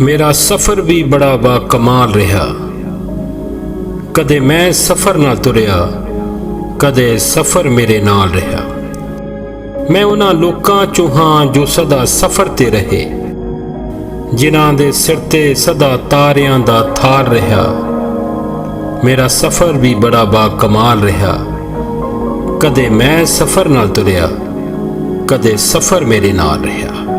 ਮੇਰਾ ਸਫ਼ਰ ਵੀ ਬੜਾ ਬਾ ਕਮਾਲ ਰਿਹਾ। ਕਦੇ ਮੈਂ ਸਫ਼ਰ ਨਾਲ ਤੁਰਿਆ, ਕਦੇ ਸਫ਼ਰ ਮੇਰੇ ਨਾਲ ਰਿਹਾ। ਮੈਂ ਉਹਨਾਂ ਲੋਕਾਂ ਚੋਂ ਹਾਂ ਜੋ ਸਦਾ ਸਫ਼ਰ ਤੇ ਰਹੇ, ਜਿਨ੍ਹਾਂ ਦੇ ਸਿਰ ਤੇ ਸਦਾ ਤਾਰਿਆਂ ਦਾ ਥਾਰ ਰਿਹਾ। ਮੇਰਾ ਸਫ਼ਰ ਵੀ ਬੜਾ ਬਾ ਕਮਾਲ ਰਿਹਾ। ਕਦੇ ਮੈਂ ਸਫ਼ਰ ਨਾਲ ਤੁਰਿਆ, ਕਦੇ ਸਫ਼ਰ ਮੇਰੇ ਨਾਲ ਰਿਹਾ।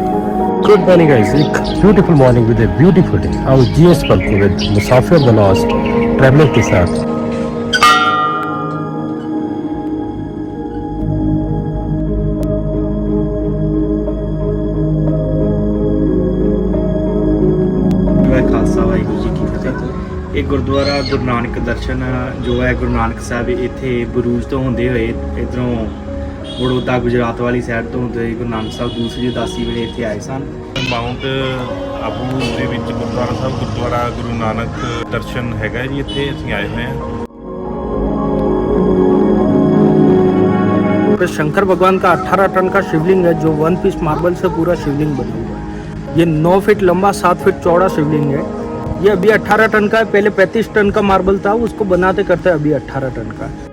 Good morning guys, एक beautiful morning with a beautiful day. I was GS Palku with Musafir the Lost, traveler के साथ. ਵਾਹਿ ਖਾਲਸਾ ਵਾਹਿਗੁਰੂ ਜੀ ਕੀ ਫਤਿਹ ਇਹ ਗੁਰਦੁਆਰਾ ਗੁਰੂ ਨਾਨਕ ਦਰਸ਼ਨ ਜੋ ਹੈ ਗੁਰੂ ਨਾਨਕ ਸਾਹਿਬ ਇੱਥੇ ਬਰੂਜ ਤੋਂ ਹੁੰਦੇ ਹੋਏ ਇਧਰੋਂ ਬੜੋਦਾ ਗੁਜਰਾਤ ਵਾਲੀ ਸਾਈਡ ਤੋਂ ਹੁੰਦੇ ਹੋਏ ਗੁਰੂ ਨਾਨਕ ਸਾਹਿਬ ਦੂਸਰੀ ਉਦਾਸੀ ਵੇਲੇ ਇੱਥੇ ਆਏ ਸਨ ਮਾਊਂਟ ਆਬੂ ਦੇ ਵਿੱਚ ਗੁਰਦੁਆਰਾ ਸਾਹਿਬ ਗੁਰਦੁਆਰਾ ਗੁਰੂ ਨਾਨਕ ਦਰਸ਼ਨ ਹੈਗਾ ਜੀ ਇੱਥੇ ਅਸੀਂ ਆਏ ਹੋਏ ਹਾਂ पे शंकर भगवान का 18 टन का शिवलिंग है जो वन पीस मार्बल से पूरा शिवलिंग बना हुआ है ये 9 फीट लंबा 7 फीट चौड़ा शिवलिंग है ये अभी 18 टन का है पहले 35 टन का मार्बल था उसको बनाते करते अभी 18 टन का है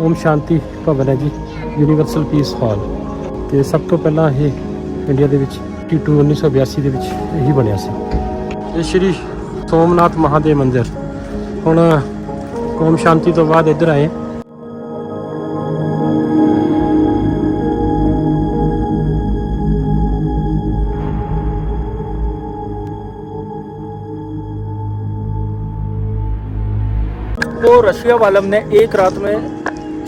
ਓਮ ਸ਼ਾਂਤੀ ਭਵਨ ਹੈ ਜੀ ਯੂਨੀਵਰਸਲ ਪੀਸ ਹਾਲ ਤੇ ਸਭ ਤੋਂ ਪਹਿਲਾਂ ਇਹ ਇੰਡੀਆ ਦੇ ਵਿੱਚ T2 1982 ਦੇ ਵਿੱਚ ਇਹੀ ਬਣਿਆ ਸੀ ਇਹ ਸ਼੍ਰੀ ਸੋਮਨਾਥ ਮਹਾਦੇਵ ਮੰਦਿਰ ਹੁਣ ਓਮ ਸ਼ਾਂਤੀ ਤੋਂ ਬਾਅਦ ਇੱਧਰ ਆਏ तो रशिया वालम ने एक रात में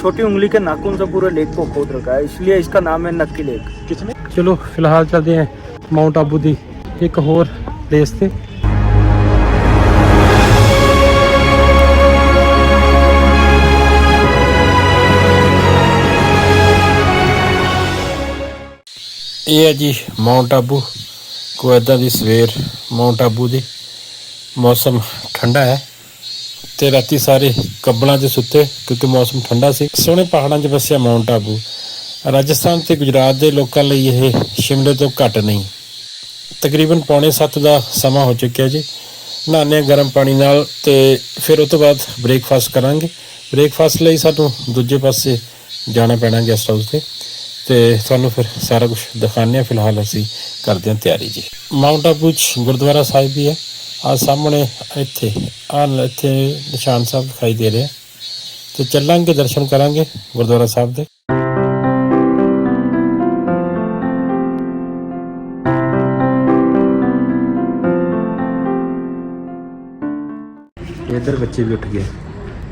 छोटी उंगली के नाखून से पूरे लेक को खोद रखा है इसलिए इसका नाम है नक्की लेक ਕਿਤਨੇ ਚਲੋ ਫਿਲਹਾਲ ਚੱਲਦੇ ਹਾਂ ਮਾਊਂਟ ਆਬੂ ਦੀ ਇੱਕ ਹੋਰ ਪਲੇਸ ਤੇ ਇਹ ਹੈ ਜੀ ਮਾਊਂਟ ਆਬੂ ਕੋਈ ਏਦਾਂ ਦੀ ਸਵੇਰ ਮਾਊਂਟ ਆਬੂ ਦੀ ਮੌਸਮ ਠੰਡਾ ਹੈ ਤੇ ਰਾਤੀ ਸਾਰੇ ਕੱਬਲਾਂ 'ਚ ਸੁੱਤੇ ਕਿਉਂਕਿ ਮੌਸਮ ਠੰਡਾ ਸੀ। ਸੋਹਣੇ ਪਹਾੜਾਂ 'ਚ ਵਸਿਆ ਮਾਊਂਟ ਆਬੂ। ਰਾਜਸਥਾਨ ਤੇ ਗੁਜਰਾਤ ਦੇ ਲੋਕਾਂ ਲਈ ਇਹ ਸ਼ਿਮਲੇ ਤੋਂ ਘੱਟ ਨਹੀਂ। ਤਕਰੀਬਨ ਪੌਣੇ 7 ਦਾ ਸਮਾਂ ਹੋ ਚੁੱਕਿਆ ਜੀ। ਨਹਾਉਂਦੇ ਹਾਂ ਗਰਮ ਪਾਣੀ ਨਾਲ ਤੇ ਫਿਰ ਉਸ ਤੋਂ ਬਾਅਦ ਬ੍ਰੇਕਫਾਸਟ ਕਰਾਂਗੇ। ਬ੍ਰੇਕਫਾਸਟ ਲਈ ਸਾਨੂੰ ਦੂਜੇ ਪਾਸੇ ਜਾਣਾ ਪੈਣਾ ਗੈਸਟ ਹਾਊਸ ਤੇ। ਤੇ ਤੁਹਾਨੂੰ ਫਿਰ ਸਾਰਾ ਕੁਝ ਦਿਖਾਉਂਦੇ ਹਾਂ ਫਿਲਹਾਲ ਅਸੀਂ ਕਰਦੇ ਹਾਂ ਤਿਆਰੀ ਜੀ। ਮਾਊਂਟ ਆਬੂ 'ਚ ਗੁਰਦੁਆਰਾ ਸਾਹਿਬ ਵੀ ਹੈ। ਆ ਸਾਹਮਣੇ ਇੱਥੇ ਆ ਇੱਥੇ ਨਿਸ਼ਾਨ ਸਾਹਿਬ ਦਿਖਾਈ ਦੇ ਰਿਹਾ। ਤੇ ਚੱਲਾਂਗੇ ਦਰਸ਼ਨ ਕਰਾਂਗੇ ਗੁਰਦੁਆਰਾ ਸਾਹਿਬ ਦੇ। ਇੱਧਰ ਬੱਚੇ ਵੀ ਉੱਠ ਗਏ।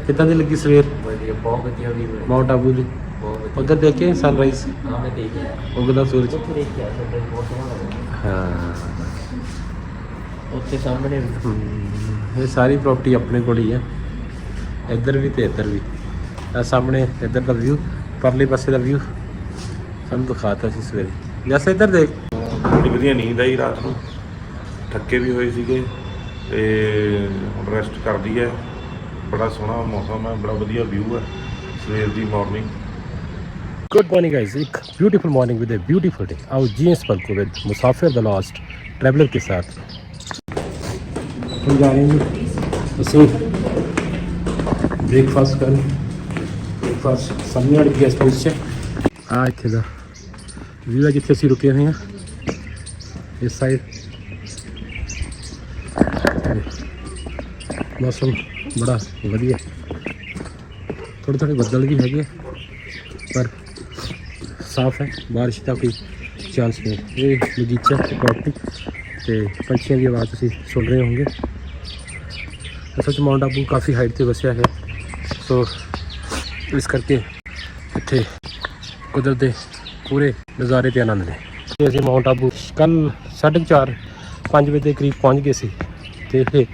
ਕਿੱਦਾਂ ਦੀ ਲੱਗੀ ਸਵੇਰ? ਵਧੀਆ ਬਹੁਤ ਵਧੀਆ ਵੀ ਮਾਊਂਟ ਆਬੂ ਦੀ ਉਧਰ ਦੇਖੇ ਸਨਰਾਈਜ਼? ਹਾਂ ਮੈਂ ਦੇਖਿਆ। ਉਗਦਾ ਸੂਰਜ। ਹਾਂ। ਉੱਥੇ ਸਾਹਮਣੇ ਵੀ ਹਮ, ਇਹ ਸਾਰੀ ਪ੍ਰਾਪਰਟੀ ਆਪਣੇ ਕੋਲ ਹੀ ਹੈ ਇੱਧਰ ਵੀ ਤੇ ਇੱਧਰ ਵੀ ਆ ਸਾਹਮਣੇ ਇੱਧਰ ਦਾ ਵਿਊ ਪਰਲੇ ਪਾਸੇ ਦਾ ਵਿਊ ਸਾਨੂੰ ਦਿਖਾਤਾ ਸੀ ਸਵੇਰੇ ਜੈਸੇ ਇੱਧਰ ਦੇਖ ਬੜੀ ਵਧੀਆ ਨੀਂਦ ਆਈ ਰਾਤ ਨੂੰ ਥੱਕੇ ਵੀ ਹੋਏ ਸੀਗੇ ਤੇ ਹੁਣ ਰੈਸਟ ਕਰਦੀ ਹੈ ਬੜਾ ਸੋਹਣਾ ਮੌਸਮ ਹੈ ਬੜਾ ਵਧੀਆ ਵਿਊ ਹੈ ਸਵੇਰ ਦੀ ਮਾਰਨਿੰਗ गुड मॉर्निंग गाइस एक beautiful morning with a beautiful day आओ GS पलको with Musafir the lost traveller के साथ हम जा रहे हैं जी ਅਸੀਂ ਬ੍ਰੇਕਫਾਸਟ ਕਰਨ ਬ੍ਰੇਕਫਾਸਟ ਸਾਹਮਣੇ ਵਾਲੀ ਗੈਸਟ ਹਾਊਸ 'ਚ ਆ ਇੱਥੇ ਦਾ ਵਿਊ ਹੈ ਜਿੱਥੇ ਅਸੀਂ ਰੁਕੇ ਹੋਏ ਹਾਂ ਇਸ ਸਾਈਡ ਮੌਸਮ ਬੜਾ ਵਧੀਆ ਥੋੜੇ ਥੋੜੇ ਬੱਦਲ ਵੀ ਹੈਗੇ ਆ, ਪਰ ਸਾਫ ਹੈ ਬਾਰਿਸ਼ ਦਾ ਕੋਈ ਚਾਂਸ ਨਹੀਂ ਇਹ ਬਗੀਚਾ ਪ੍ਰਾਪਰਟੀ ਤੇ ਪੰਛੀਆਂ ਦੀ ਆਵਾਜ਼ ਤੁਸੀਂ ਸੁਣ ਰਹੇ ਹੋਵੋਗੇ ਅਸਲ 'ਚ ਮਾਊਂਟ ਆਬੂ ਕਾਫੀ ਹਾਈਟ ਤੇ ਵਸਿਆ ਹੈ ਸੋ ਇਸ ਕਰਕੇ ਇੱਥੇ ਕੁਦਰਤ ਦੇ ਪੂਰੇ ਨਜ਼ਾਰੇ ਤੇ ਆਨੰਦ ਨੇ ਤੇ ਅਸੀਂ ਮਾਊਂਟ ਆਬੂ ਕੱਲ 4:30 5 ਵਜੇ ਦੇ ਕਰੀਬ ਪਹੁੰਚ ਗਏ ਸੀ ਤੇ ਇਹ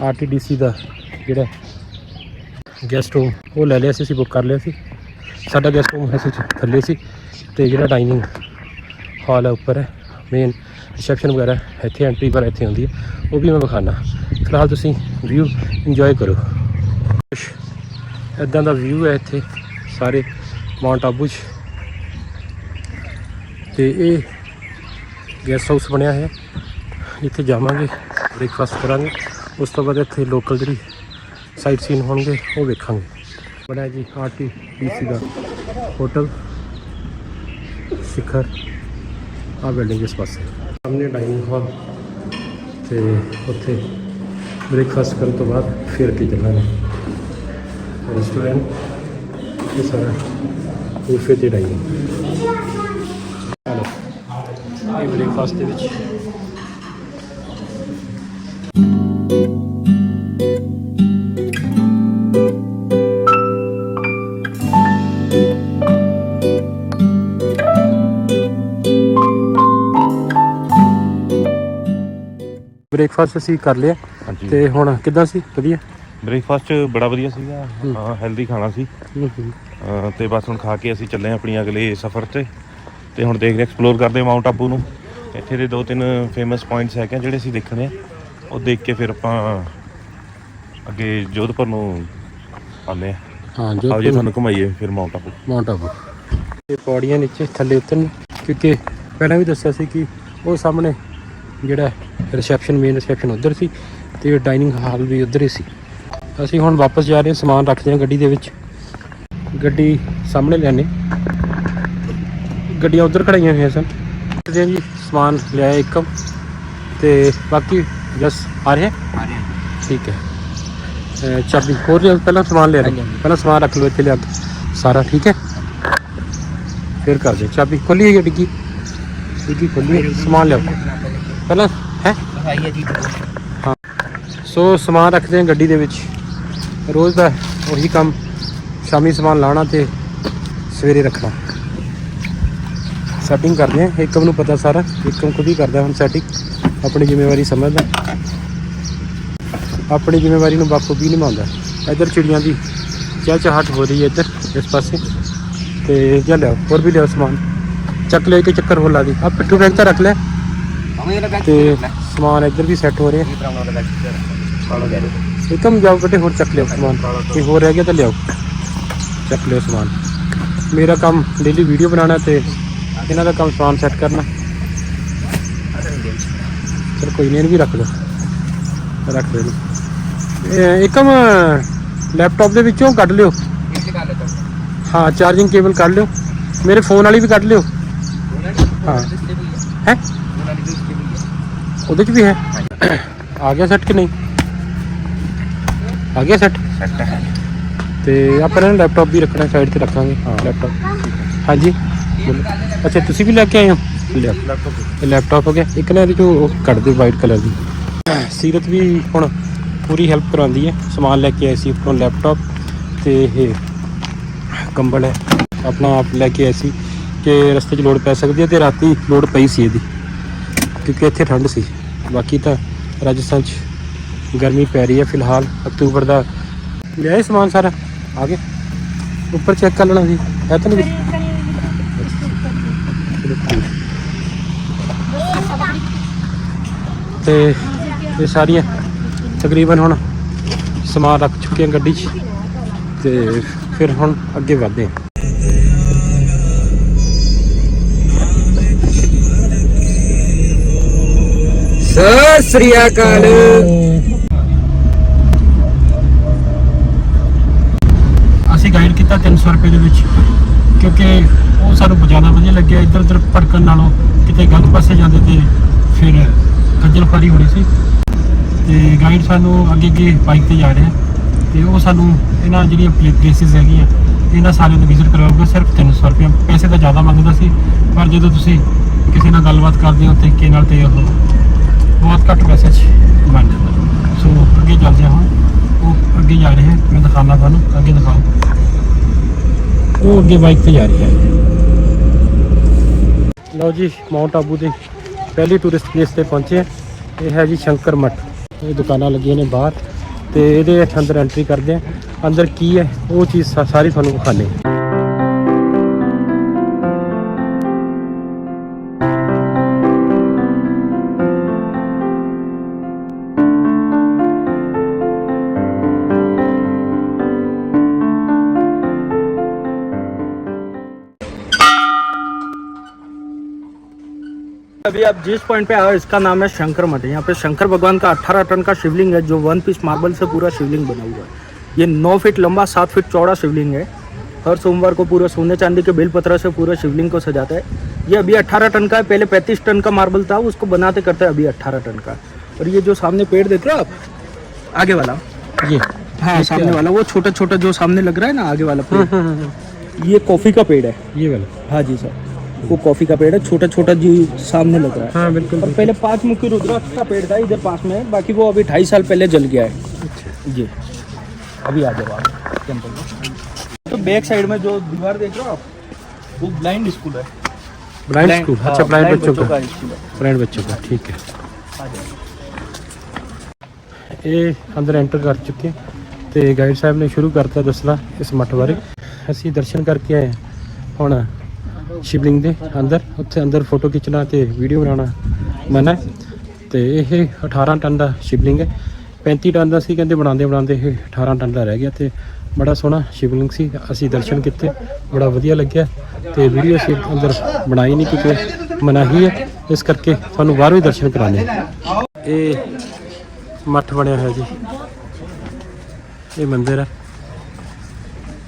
ਆਰਟੀਡੀਸੀ ਦਾ ਜਿਹੜਾ ਗੈਸਟ ਰੂਮ ਉਹ ਲੈ ਲਿਆ ਸੀ ਅਸੀਂ ਬੁੱਕ ਕਰ ਲਿਆ ਸੀ ਸਾਡਾ ਗੈਸਟ ਰੂਮ ਇਸ ਅਸੀਂ ਥੱਲੇ ਸੀ ਤੇ ਜਿਹੜਾ ਡਾਈਨਿੰਗ ਹਾਲ ਹੈ ਉੱਪਰ ਹੈ ਮੇਨ ਰਿਸੈਪਸ਼ਨ ਵਗੈਰਾ ਇੱਥੇ ਐਂਟਰੀ ਪਰ ਇੱਥੇ ਹੁੰਦੀ ਹੈ ਉਹ ਵੀ ਮੈਂ ਵਿਖਾਣਾ ਫਿਲਹਾਲ ਤੁਸੀਂ ਵਿਊ ਇੰਜੋਏ ਕਰੋ। ਇਦਾਂ ਦਾ ਵਿਊ ਹੈ ਇੱਥੇ ਸਾਰੇ ਮਾਊਂਟ ਆਬੂ 'ਚ। ਤੇ ਇਹ ਗੈਸਟ ਹਾਊਸ ਬਣਿਆ ਹੈ। ਇੱਥੇ ਜਾਵਾਂਗੇ ਬ੍ਰੇਕਫਾਸਟ ਕਰਾਂਗੇ। ਉਸ ਤੋਂ ਬਾਅਦ ਇੱਥੇ ਲੋਕਲ ਜਿਹੜੀ ਸਾਈਟ ਸੀਨ ਹੋਣਗੇ, ਉਹ ਵੇਖਾਂਗੇ। ਬਣਿਆ ਜੀ ਆਰਟੀਡੀਸੀ ਦਾ ਹੋਟਲ ਸਿਖਰ ਆ ਬਿਲਡਿੰਗ ਇਸ ਪਾਸੇ। ਸਾਹਮਣੇ ਡਾਈਨਿੰਗ ਹਾਲ ਤੇ ਉੱਥੇ ਬ੍ਰੇਕਫਾਸਟ ਕਰਨ ਤੋਂ ਬਾਅਦ ਫਿਰ ਅੱਗੇ ਚੱਲਾਂਗੇ ਰੈਸਟੋਰੈਂਟ ਇਹ ਸਾਰਾ ਬੂਫੇ ਤੇ ਡਾਈਨਿੰਗ ਇਹ ਬ੍ਰੇਕਫਾਸਟ ਦੇ ਵਿੱਚ ਬ੍ਰੇਕਫਾਸਟ ਅਸੀਂ ਕਰ ਲਿਆ। ਹਾਂਜੀ। ਤੇ ਹੁਣ ਕਿੱਦਾਂ ਸੀ? ਵਧੀਆ? ਬ੍ਰੇਕਫਾਸਟ ਬੜਾ ਵਧੀਆ ਸੀਗਾ। ਹਾਂ। ਹੈਲਦੀ ਖਾਣਾ ਸੀ। ਅਹ ਤੇ ਬਸ ਹੁਣ ਖਾ ਕੇ ਅਸੀਂ ਚੱਲੇ ਹਾਂ ਆਪਣੀ ਅਗਲੇ ਸਫ਼ਰ ਤੇ। ਤੇ ਹੁਣ ਦੇਖਦੇ ਐਕਸਪਲੋਰ ਕਰਦੇ ਹਾਂ ਮਾਊਂਟ ਆਬੂ ਨੂੰ। ਇੱਥੇ ਦੇ ਦੋ ਤਿੰਨ ਫੇਮਸ ਪੁਆਇੰਟਸ ਹੈਗੇ ਆ ਜਿਹੜੇ ਅਸੀਂ ਦੇਖਣੇ ਆ। ਉਹ ਦੇਖ ਕੇ ਫਿਰ ਆਪਾਂ ਅੱਗੇ ਜੋਧਪੁਰ ਨੂੰ ਆਉਂਦੇ ਆ। ਹਾਂ ਜੋ ਆਓ ਜੀ ਤੁਹਾਨੂੰ ਘੁਮਾਈਏ ਫਿਰ ਮਾਊਂਟ ਆਬੂ ਮਾਊਂਟ ਆਬੂ ਇਹ ਪੌੜੀਆਂ ਨੀਚੇ ਥੱਲੇ ਉਤਰਨ। ਕਿਉਂਕਿ ਪਹਿਲਾਂ ਵੀ ਦੱਸਿਆ ਸੀ ਕਿ ਉਹ ਸਾਹਮਣੇ ਜਿਹੜਾ ਰਿਸੈਪਸ਼ਨ ਮੇਨ ਰਿਸੈਪਸ਼ਨ ਉਧਰ ਸੀ ਤੇ ਡਾਈਨਿੰਗ ਹਾਲ ਵੀ ਉਧਰ ਹੀ ਸੀ। ਅਸੀਂ ਹੁਣ ਵਾਪਸ ਜਾ ਰਹੇ ਹਾਂ ਸਮਾਨ ਰੱਖਦੇ ਹਾਂ ਗੱਡੀ ਦੇ ਵਿੱਚ। ਗੱਡੀ ਸਾਹਮਣੇ ਲੈਣੇ। ਗੱਡੀਆਂ ਉਧਰ ਖੜਾਈਆਂ ਹੋਈਆਂ ਸਨ। ਹਾਂ ਜੀ ਸਮਾਨ ਲਿਆਇਆ ਇੱਕਮ ਤੇ ਬਾਕੀ ਜਸ ਆ ਰਿਹਾ? ਆ ਰਹੇ। ਠੀਕ ਹੈ। ਚਾਬੀ ਹੋਰ ਪਹਿਲਾਂ ਸਮਾਨ ਲੈ ਰਹੇ ਪਹਿਲਾਂ ਸਮਾਨ ਰੱਖ ਲਓ ਇੱਥੇ ਲਿਆ ਸਾਰਾ ਠੀਕ ਹੈ? ਫਿਰ ਕਰ ਦੇ ਚਾਬੀ ਖੋਲੀ ਹੈ ਡਿੱਗੀ। ਡਿੱਗੀ ਖੋਲੀ ਸਮਾਨ ਲਿਆਓ। ਪਹਿਲਾਂ ਹੈ? ਸਫ਼ਾਈ ਹੈ ਜੀ। ਸੋ ਸਮਾਨ ਰੱਖਦੇ ਹਾਂ ਗੱਡੀ ਦੇ ਵਿੱਚ। ਰੋਜ਼ ਦਾ ਉਹੀ ਕੰਮ ਸ਼ਾਮੀ ਸਮਾਨ ਲਾਣਾ ਤੇ ਸਵੇਰੇ ਰੱਖਣਾ। ਸੈਟਿੰਗ ਕਰਦੇ ਹਾਂ। ਏਕਮ ਨੂੰ ਪਤਾ ਸਾਰਾ ਏਕਮ ਖੁਦ ਹੀ ਕਰਦਾ ਹੁਣ ਸੈਟਿੰਗ ਆਪਣੀ ਜ਼ਿੰਮੇਵਾਰੀ ਸਮਝਦਾ। ਆਪਣੀ ਜ਼ਿੰਮੇਵਾਰੀ ਨੂੰ ਬਾਪੂ ਵੀ ਨਿਭਾਉਂਦਾ। ਇੱਧਰ ਚਿੜੀਆਂ ਦੀ ਚਹਿਚਹਾਟ ਹੋ ਰਹੀ ਹੈ ਇੱਧਰ ਇਸ ਪਾਸੇ। ਤੇ ਜਾ ਲਿਆਓ ਹੋਰ ਵੀ ਲਿਆਓ ਸਮਾਨ। ਚੱਕ ਲੈ ਕੇ ਚੱਕਰ ਹੋਲਾ ਦੀ। ਆ ਪਿੱਠੂ ਬੈਗ ਤਾਂ ਰੱਖ ਲੈ। ਤੇ ਸਮਾਨ ਇੱਧਰ ਵੀ ਸੈੱਟ ਹੋ ਰਿਹਾ। ਇੱਕਮ ਜਾਓ ਬੇਟੇ ਹੋਰ ਚੱਕ ਲਿਓ ਸਮਾਨ। ਕੋਈ ਹੋਰ ਰਹਿ ਗਿਆ ਤਾਂ ਲਿਆਓ। ਚੱਕ ਲਿਓ ਸਮਾਨ। ਮੇਰਾ ਕੰਮ ਡੇਲੀ ਵੀਡੀਓ ਬਣਾਉਣਾ ਤੇ ਇਹਨਾਂ ਦਾ ਕੰਮ ਸਮਾਨ ਸੈੱਟ ਕਰਨਾ। ਚਲ ਕੋਈ ਨਹੀਂ ਵੀ ਰੱਖ ਲਓ। ਰੱਖ ਲਓ ਇਹਨੂੰ। ਇਹ ਇੱਕਮ ਲੈਪਟਾਪ ਦੇ ਵਿੱਚੋਂ ਕੱਢ ਲਿਓ। ਹਾਂ ਚਾਰਜਿੰਗ ਕੇਬਲ ਕੱਢ ਲਿਓ। ਮੇਰੇ ਫੋਨ ਵਾਲੀ ਵੀ ਕੱਢ ਲਿਓ। ਹਾਂ। ਹੈ? ਉਹਦੇ ਚ ਵੀ ਹੈ। ਆ ਗਿਆ ਸੈੱਟ ਕਿ ਨਹੀਂ? ਆ ਗਿਆ ਸੈੱਟ ਤੇ ਆਪਾਂ ਇਹਨਾਂ ਲੈਪਟਾਪ ਵੀ ਰੱਖਣਾ ਸਾਈਡ ਤੇ ਰੱਖਾਂਗੇ। ਲੈਪਟਾਪ ਹਾਂਜੀ। ਅੱਛਾ ਤੁਸੀਂ ਵੀ ਲੈ ਕੇ ਆਏ ਹੋ? ਇਹ ਲੈਪਟਾਪ ਹੋ ਗਿਆ। ਇੱਕ ਨਾ ਇਹਦੇ ਚੋਂ ਉਹ ਕੱਢ ਦਿਓ ਵਾਈਟ ਕਲਰ ਦੀ। ਸੀਰਤ ਵੀ ਹੁਣ ਪੂਰੀ ਹੈਲਪ ਕਰਾਉਂਦੀ ਹੈ। ਸਮਾਨ ਲੈ ਕੇ ਆਏ ਸੀ ਉੱਪਰੋਂ ਲੈਪਟਾਪ ਤੇ ਇਹ ਕੰਬਲ ਹੈ। ਆਪਣਾ ਆਪ ਲੈ ਕੇ ਆਏ ਸੀ ਕਿ ਰਸਤੇ 'ਚ ਲੋੜ ਪੈ ਸਕਦੀ ਹੈ ਤੇ ਰਾਤੀ ਲੋੜ ਪਈ ਸੀ ਇਹਦੀ। ਕਿਉਂਕਿ ਇੱਥੇ ਠੰਡ ਸੀ। ਬਾਕੀ ਤਾਂ ਰਾਜਸਥਾਨ 'ਚ ਗਰਮੀ ਪੈ ਰਹੀ ਹੈ ਫਿਲਹਾਲ। ਅਕਤੂਬਰ ਦਾ ਲਿਆਏ ਸਮਾਨ ਸਾਰਾ। ਆ ਗਿਆ ਉੱਪਰ ਚੈੱਕ ਕਰ ਲੈਣਾ ਸੀ ਹੈ ਤਾਂ ਨਹੀਂ ਤੇ ਇਹ ਸਾਰੀਆਂ ਤਕਰੀਬਨ ਹੁਣ ਸਮਾਨ ਰੱਖ ਚੁੱਕੇ ਹਾਂ ਗੱਡੀ 'ਚ। ਤੇ ਫਿਰ ਹੁਣ ਅੱਗੇ ਵਧਦੇ ਹਾਂ। ਸਤਿ ਸ੍ਰੀ ਅਕਾਲ। ਅਸੀਂ ਗਾਈਡ ਕੀਤਾ 300 ਰੁਪਏ ਦੇ ਵਿੱਚ, ਕਿਉਂਕਿ ਉਹ ਸਾਨੂੰ ਜ਼ਿਆਦਾ ਵਧੀਆ ਲੱਗਿਆ। ਇੱਧਰ ਉੱਧਰ ਭਟਕਣ ਨਾਲੋਂ ਕਿਤੇ ਗਲਤ ਪਾਸੇ ਜਾਂਦੇ ਤੇ ਫਿਰ ਖੱਜਲ ਖੁਆਰੀ ਹੋਣੀ ਸੀ। ਤੇ ਗਾਈਡ ਸਾਨੂੰ ਅੱਗੇ ਅੱਗੇ ਬਾਈਕ ਤੇ ਜਾ ਰਿਹਾ ਤੇ ਉਹ ਸਾਨੂੰ ਇਹਨਾਂ ਜਿਹੜੀਆਂ ਪਲੇਸਿਸ ਹੈਗੀਆਂ, ਇਹਨਾਂ ਸਾਰਿਆਂ ਨੂੰ ਵਿਜ਼ਿਟ ਕਰਾਊਗਾ। ਸਿਰਫ 300 ਰੁਪਏ। ਪੈਸੇ ਤਾਂ ਜ਼ਿਆਦਾ ਮੰਗਦਾ ਸੀ, ਪਰ ਜਦੋਂ ਤੁਸੀਂ ਕਿਸੇ ਨਾਲ ਗੱਲਬਾਤ ਕਰਦੇ ਹੋ ਤਰੀਕੇ ਨਾਲ ਤੇ ਉਹ ਬਹੁਤ ਘੱਟ ਪੈਸੇ 'ਚ ਬਣ ਜਾਂਦਾ। ਸੋ ਅੱਗੇ ਚੱਲਦੇ ਹਾਂ। ਉਹ ਅੱਗੇ ਜਾ ਰਹੇ ਹੈ। ਮੈਂ ਦਿਖਾਣਾ ਤੁਹਾਨੂੰ। ਅੱਗੇ ਦਿਖਾਓ। ਉਹ ਅੱਗੇ ਬਾਈਕ ਤੇ ਜਾ ਰਹੀ ਹੈ। ਲਓ ਜੀ ਮਾਊਂਟ ਆਬੂ ਦੇ ਪਹਿਲੀ ਟੂਰਿਸਟ ਪਲੇਸ ਤੇ ਪਹੁੰਚੇ ਹਾਂ। ਇਹ ਹੈ ਜੀ ਸ਼ੰਕਰ ਮੱਠ। ਇਹ ਦੁਕਾਨਾਂ ਲੱਗੀਆਂ ਨੇ ਬਾਹਰ ਤੇ ਇਹਦੇ ਅੰਦਰ ਐਂਟਰੀ ਕਰਦੇ ਆ ਅੰਦਰ ਕੀ ਹੈ, ਉਹ ਚੀਜ਼ ਸਾਰੀ ਤੁਹਾਨੂੰ ਵਿਖਾਣੇ अभी आप जिस पॉइंट पे आए इसका नाम है शंकर मठ। यहाँ पे शंकर भगवान का 18 टन का शिवलिंग है जो वन पीस मार्बल से पूरा शिवलिंग बना हुआ है। ये 9 फीट लंबा 7 फीट चौड़ा शिवलिंग है। हर सोमवार को पूरा सोने चांदी के बेलपत्र से पूरा शिवलिंग को सजाता है। ये अभी 18 टन का है पहले 35 टन का मार्बल था उसको बनाते करते अभी 18 टन का और ये जो सामने पेड़ देख रहे हो आप आगे वाला? ये हाँ सामने वाला वो छोटा छोटा जो सामने लग रहा है ना आगे वाला पेड़। ये कॉफ़ी का पेड़ है। ये वाला। हाँ जी सर। वो कॉफी का पेड़ है छोटा छोटा जी सामने लग रहा है हाँ बिल्कुल और पहले पांच मुखी रुद्राक्ष का पेड़ था इधर पास में बाकी वो अभी ढाई साल पहले जल गया है जी अभी आ जाओ आप टेम्पल में तो बैक साइड में जो दीवार देख रहे हो आप वो ब्लाइंड स्कूल है ब्लाइंड स्कूल हाँ, अच्छा ब्लाइंड blind बच्चों का स्कूल है ब्लाइंड बच्चों का ठीक है आ जाओ ਇਹ ਅੰਦਰ ਐਂਟਰ ਕਰ ਚੁੱਕੇ ਹਾਂ ਤੇ ਗਾਈਡ ਸਾਹਿਬ ਨੇ ਸ਼ੁਰੂ ਕਰਤਾ ਦੱਸਣਾ ਇਸ ਮੱਠ ਬਾਰੇ ਅਸੀਂ ਦਰਸ਼ਨ ਕਰਕੇ ਆਏ ਹਾਂ ਹੁਣ ਸ਼ਿਵਲਿੰਗ ਦੇ ਅੰਦਰ, ਉੱਥੇ ਅੰਦਰ ਫੋਟੋ ਖਿੱਚਣਾ ਤੇ ਵੀਡੀਓ ਬਣਾਉਣਾ ਮਨਾ ਹੈ। ਤੇ ਇਹ 18 ਟਨ ਦਾ ਸ਼ਿਵਲਿੰਗ ਹੈ। 35 ਟਨ ਦਾ ਸੀ, ਕਹਿੰਦੇ ਬਣਾਉਂਦੇ ਬਣਾਉਂਦੇ ਇਹ 18 ਟਨ ਦਾ ਰਹਿ ਗਿਆ ਤੇ ਬੜਾ ਸੋਹਣਾ ਸ਼ਿਵਲਿੰਗ ਸੀ। ਅਸੀਂ ਦਰਸ਼ਨ ਕੀਤੇ, ਬੜਾ ਵਧੀਆ ਲੱਗਿਆ ਤੇ ਵੀਡੀਓ ਅਸੀਂ ਅੰਦਰ ਬਣਾਈ ਨਹੀਂ ਕਿਉਂਕਿ ਮਨਾਹੀ ਹੈ ਇਸ ਕਰਕੇ ਤੁਹਾਨੂੰ ਬਾਹਰੋਂ ਹੀ ਦਰਸ਼ਨ ਕਰਾਣੇ ਇਹ ਮੱਠ ਬਣਿਆ ਹੋਇਆ ਜੀ। ਇਹ ਮੰਦਿਰ ਹੈ।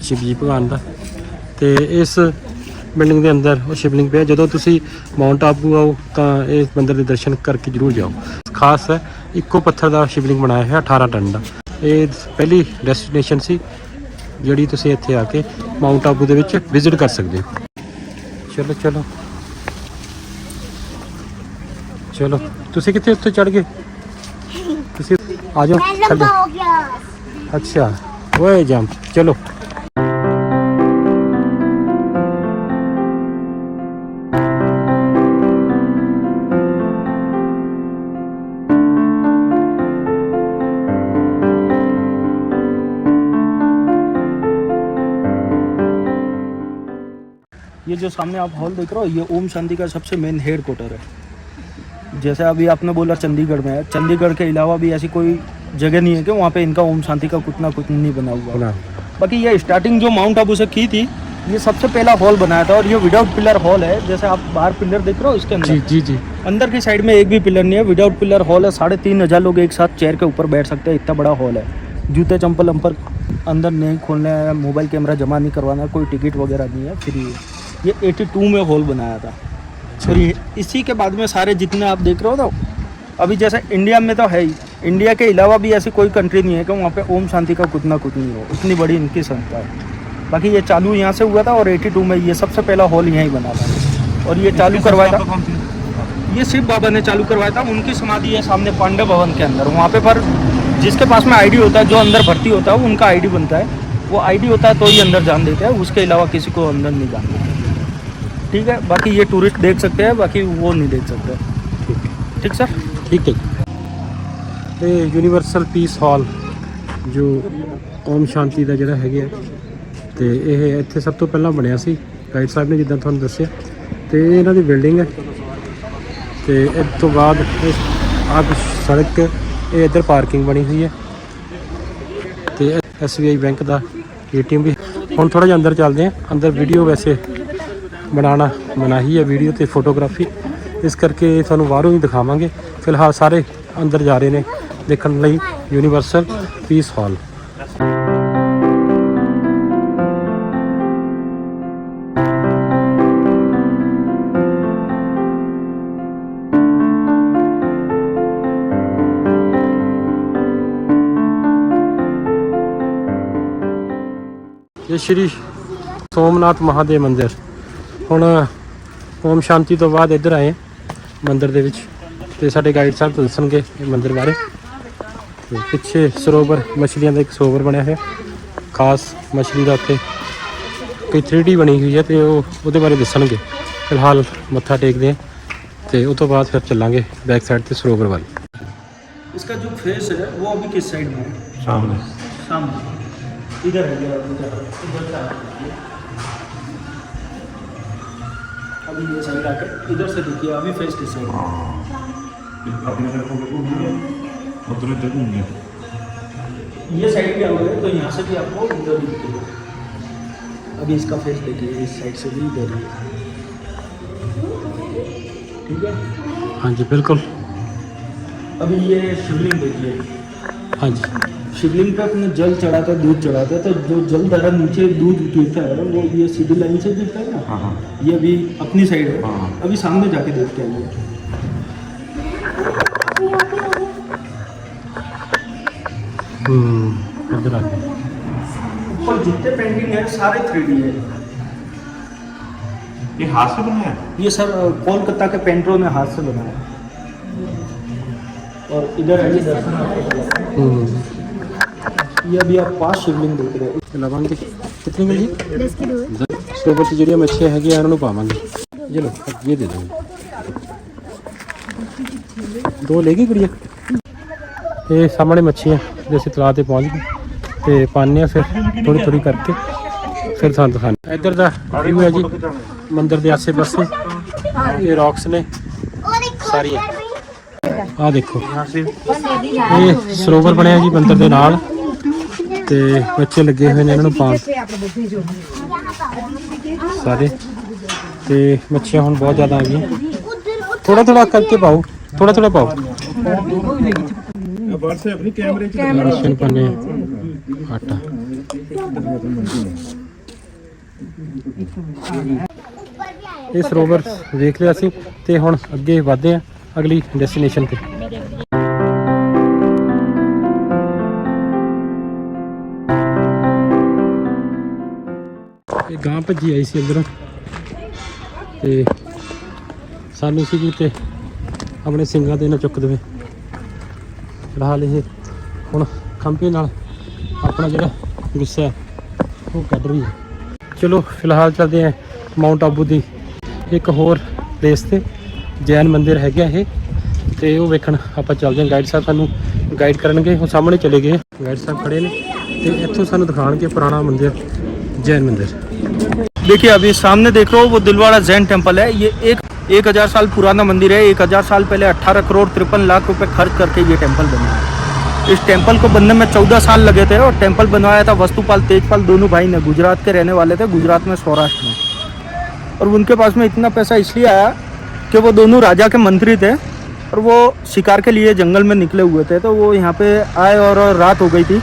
ਸ਼ਿਵਜੀ ਭਗਵਾਨ ਦਾ। ਤੇ ਇਸ ਬਿਲਡਿੰਗ ਦੇ ਅੰਦਰ ਉਹ ਸ਼ਿਵਲਿੰਗ ਪਿਆ। ਜਦੋਂ ਤੁਸੀਂ ਮਾਉਂਟ ਆਬੂ ਆਓ ਤਾਂ ਇਹ ਮੰਦਿਰ ਦੇ ਦਰਸ਼ਨ ਕਰਕੇ ਜ਼ਰੂਰ ਜਾਓ। ਖਾਸ ਹੈ ਇੱਕੋ ਪੱਥਰ ਦਾ ਸ਼ਿਵਲਿੰਗ ਬਣਾਇਆ ਹੋਇਆ 18 ਟਨ ਦਾ। ਇਹ ਪਹਿਲੀ ਡੈਸਟੀਨੇਸ਼ਨ ਸੀ ਜਿਹੜੀ ਤੁਸੀਂ ਇੱਥੇ ਆ ਕੇ ਮਾਉਂਟ ਆਬੂ ਦੇ ਵਿੱਚ ਵਿਜ਼ਿਟ ਕਰ ਸਕਦੇ ਹੋ। ਚਲੋ ਚਲੋ। ਚਲੋ ਤੁਸੀਂ ਕਿੱਥੇ ਉੱਥੇ ਚੜ ਗਏ? ਤੁਸੀਂ ਆ ਜਾਓ ਥੱਲੇ ਅੱਛਾ ਓਏ ਜਾਮ ਚਲੋ। ये जो सामने आप हॉल देख रहे हो ये ओम शांति का सबसे मेन हेड क्वार्टर है। जैसे अभी आपने बोला चंडीगढ़ में है चंडीगढ़ के अलावा भी ऐसी कोई जगह नहीं है कि वहाँ पे इनका ओम शांति का कुछ ना कुछ नहीं बना हुआ बाकी ये स्टार्टिंग जो माउंट आबू से की थी ये सबसे पहला हॉल बनाया था और ये विदाउट पिलर हॉल है। जैसे आप बाहर पिलर देख रहे हो इसके अंदर। जी जी जी। अंदर की साइड में एक भी पिलर नहीं है विदाउट पिलर हॉल है। साढ़े तीन हज़ार लोग एक साथ चेयर के ऊपर बैठ सकते हैं इतना बड़ा हॉल है। जूते चंपल अंपर अंदर नहीं खोलना है मोबाइल कैमरा जमा नहीं करवाना है, कोई टिकट वगैरह नहीं है फ्री है। ये 82 में हॉल बनाया था। और ये इसी के बाद में सारे जितने आप देख रहे हो ना अभी जैसे इंडिया में तो है ही। इंडिया के अलावा भी ऐसी कोई कंट्री नहीं है कि वहाँ पे ओम शांति का कुछ ना कुछ नहीं हो। इतनी बड़ी इनकी संस्था है। बाकी ये चालू यहाँ से हुआ था और 82 में ये सबसे पहला हॉल यहीं बना था। और ये चालू करवाया था? ये शिव बाबा ने चालू करवाया था। उनकी समाधि है सामने पांडव भवन के अंदर। वहाँ पे पर जिसके पास में आईडी होता है जो अंदर भर्ती होता है उनका आईडी बनता है। वो आईडी होता है तो ही अंदर जान देते हैं। उसके अलावा किसी को अंदर नहीं जान देते। ठीक है बाकी ये टूरिस्ट देख सकते हैं बाकी वो नहीं देख सकते ठीक सर ठीक है ਤੇ ਯੂਨੀਵਰਸਲ ਪੀਸ ਹਾਲ ਜੋ ਓਮ ਸ਼ਾਂਤੀ ਦਾ ਜਿਹੜਾ ਹੈਗਾ ਹੈ, ਤੇ ਇਹ ਇੱਥੇ ਸਭ ਤੋਂ ਪਹਿਲਾਂ ਬਣਿਆ ਸੀ ਗਾਈਡ ਸਾਹਿਬ ਨੇ ਜਿੱਦਾਂ ਤੁਹਾਨੂੰ ਦੱਸਿਆ ਤੇ ਇਹ ਇਹਨਾਂ ਦੀ ਬਿਲਡਿੰਗ ਹੈ ਤੇ ਇਸ ਤੋਂ ਬਾਅਦ ਇਸ ਆਹ ਸੜਕ ਇਹ ਇੱਧਰ ਪਾਰਕਿੰਗ ਬਣੀ ਹੋਈ ਹੈ ਤੇ SBI ਬੈਂਕ ਦਾ ਏਟੀਐਮ ਵੀ ਹੁਣ ਥੋੜਾ ਜਿਹਾ ਅੰਦਰ ਚੱਲਦੇ ਹਾਂ ਅੰਦਰ ਵੀਡੀਓ ਵੈਸੇ ਬਣਾਉਣਾ ਮਨਾਹੀ ਹੈ ਵੀਡੀਓ ਤੇ ਫੋਟੋਗ੍ਰਾਫੀ ਇਸ ਕਰਕੇ ਤੁਹਾਨੂੰ ਬਾਹਰੋਂ ਹੀ ਦਿਖਾਵਾਂਗੇ। ਫਿਲਹਾਲ ਸਾਰੇ ਅੰਦਰ ਜਾ ਰਹੇ ਨੇ, ਦੇਖਣ ਲਈ ਯੂਨੀਵਰਸਲ ਪੀਸ ਹਾਲ ਇਹ ਸ਼੍ਰੀ ਸੋਮਨਾਥ ਮਹਾਦੇਵ ਮੰਦਿਰ। ਹੁਣ ਓਮ ਸ਼ਾਂਤੀ ਤੋਂ ਬਾਅਦ ਇੱਧਰ ਆਏ ਹਾਂ ਮੰਦਿਰ ਦੇ ਵਿੱਚ ਤੇ ਸਾਡੇ ਗਾਈਡ ਸਾਹਿਬ ਦੱਸਣਗੇ ਇਹ ਮੰਦਿਰ ਬਾਰੇ ਤੇ ਪਿੱਛੇ ਸਰੋਵਰ ਮਛਲੀਆਂ ਦਾ ਇੱਕ ਸਰੋਵਰ ਬਣਿਆ ਹੋਇਆ ਖਾਸ ਮਛਲੀ ਦਾ ਉੱਤੇ ਕੋਈ 3D ਬਣੀ ਹੋਈ ਹੈ ਤੇ ਉਹ ਉਹਦੇ ਬਾਰੇ ਦੱਸਣਗੇ ਫਿਲਹਾਲ ਮੱਥਾ ਟੇਕਦੇ ਹਾਂ ਤੇ ਉਸ ਤੋਂ ਬਾਅਦ ਫਿਰ ਚੱਲਾਂਗੇ ਬੈਕ ਸਾਈਡ ਤੇ ਸਰੋਵਰ ਵੱਲ इसका जो फेस है वो अभी किस साइड में है ਸਾਹਮਣੇ सामने इधर है ये इधर अभी ये साइड आकर इधर से देखिए अभी फेस टू साइड अपने घर को और ये साइड भी आओगे तो यहाँ से भी आपको इधर अभी इसका फेस देखिए इस साइड से भी इधर ठीक है? हाँ जी बिल्कुल। अभी ये शिवलिंग देखिए। हाँ जी। शिवलिंग पे अपने जल चढ़ाता है दूध चढ़ाता है तो जो जल धारा नीचे दूध गिरता है वो ये सीधी लाइन से गिरता है ना? हाँ हाँ। ये अभी अपनी साइड है। हाँ, हाँ अभी सामने जाके देखते हैं ये। हम्म, ऊपर जितने पेंटिंग है सारे थ्री डी है। ये हाथ से बनाया ये सर कोलकाता के पेंटरों ने हाथ से बनाया। और इधर है हम्म। दर्शन ये अभी आप पांच शिवलिंग देख रहे हैं ਲਵਾਂਗੇ ਕਿਤਨੀ ਮਿਲ ਜੀ दस की दो ਸਰੋਵਰ 'ਚ ਜਿਹੜੀਆਂ ਮੱਛੀਆਂ ਹੈਗੀਆਂ ਇਹਨਾਂ ਨੂੰ ਪਾਵਾਂਗੇ ਇਹ ਲੋ ਇਹ ਦੇ ਦਾਂਗੇ ਦੋ ਲੈ ਗਈ ਕੁੜੀਆਂ ਇਹ ਸਾਹਮਣੇ ਮੱਛੀਆਂ ਜੇ ਅਸੀਂ ਤਲਾਅ ਤੇ ਪਹੁੰਚ ਗਏ ਤੇ ਪਾਉਂਦੇ ਹਾਂ ਫਿਰ ਥੋੜੀ ਥੋੜੀ ਕਰਕੇ ਫਿਰ ਤੁਹਾਨੂੰ ਦਿਖਾਉਂਦੇ ਇੱਧਰ ਦਾ ਵਿਊ ਹੈ ਜੀ ਮੰਦਿਰ ਦੇ ਆਸੇ ਪਾਸੇ ਇਹ ਰੌਕਸ ਨੇ ਸਾਰੀਆਂ ਆਹ ਦੇਖੋ ਇਹ ਸਰੋਵਰ ਬਣਿਆ ਜੀ ਮੰਦਿਰ ਦੇ ਨਾਲ ਤੇ ਬੱਚੇ ਲੱਗੇ ਹੋਏ ਨੇ ਇਹਨਾਂ ਨੂੰ ਪਾਣ ਸਾਰੇ। ਤੇ ਮੱਛੀਆਂ ਹੁਣ ਬਹੁਤ ਜ਼ਿਆਦਾ ਆ ਗਈਆਂ। ਥੋੜਾ ਥੋੜਾ ਕਰਕੇ ਪਾਓ ਥੋੜਾ ਥੋੜਾ ਪਾਓ। ਰਾਸ਼ਨ ਪਾਣੇ ਆਟਾ। ਇਹ ਸਰੋਵਰ ਵੇਖ ਲਿਆ ਸੀ ਤੇ ਹੁਣ ਅੱਗੇ ਵਧਦੇ ਆ ਅਗਲੀ ਡੈਸਟੀਨੇਸ਼ਨ ਤੇ। ਗਾਂ ਭੱਜੀ ਆਈ ਸੀ ਅੰਦਰੋਂ। ਤੇ ਸਾਨੂੰ ਸੀ ਤੇ ਆਪਣੇ ਸਿੰਘਾਂ 'ਤੇ ਨਾ ਚੁੱਕ ਦੇਵੇ। ਫਿਲਹਾਲ ਇਹ ਹੁਣ ਖੰਭੇ ਨਾਲ ਆਪਣਾ ਜਿਹੜਾ ਗੁੱਸਾ ਹੈ, ਉਹ ਕੱਢ ਰਹੀ ਹੈ। ਚਲੋ, ਫਿਲਹਾਲ ਚੱਲਦੇ ਹਾਂ ਮਾਊਂਟ ਆਬੂ ਦੀ ਇੱਕ ਹੋਰ ਪਲੇਸ ਤੇ। ਜੈਨ ਮੰਦਿਰ ਹੈਗਾ ਇਹ। ਤੇ ਉਹ ਵੇਖਣ ਆਪਾਂ ਚੱਲਦੇ ਹਾਂ। ਗਾਈਡ ਸਾਹਿਬ ਸਾਨੂੰ ਗਾਈਡ ਕਰਨਗੇ। ਉਹ ਸਾਹਮਣੇ ਚਲੇ ਗਏ। ਗਾਈਡ ਸਾਹਿਬ ਖੜੇ ਨੇ। ਤੇ ਇੱਥੋਂ ਸਾਨੂੰ ਦਿਖਾਣਗੇ ਪੁਰਾਣਾ ਮੰਦਿਰ, ਜੈਨ ਮੰਦਿਰ। देखिए, अभी सामने देख रहे हो, वो दिलवाड़ा जैन टेंपल है। ये एक एक हज़ार साल पुराना मंदिर है। एक हज़ार साल पहले अट्ठारह करोड़ तिरपन लाख रुपए खर्च करके ये टेंपल बना है। इस टेंपल को बनने में चौदह साल लगे थे और टेंपल बनवाया था वस्तुपाल तेजपाल, दोनों भाई ने। गुजरात के रहने वाले थे, गुजरात में, सौराष्ट्र में। और उनके पास में इतना पैसा इसलिए आया कि वो दोनों राजा के मंत्री थे और वो शिकार के लिए जंगल में निकले हुए थे। तो वो यहाँ पे आए और रात हो गई थी।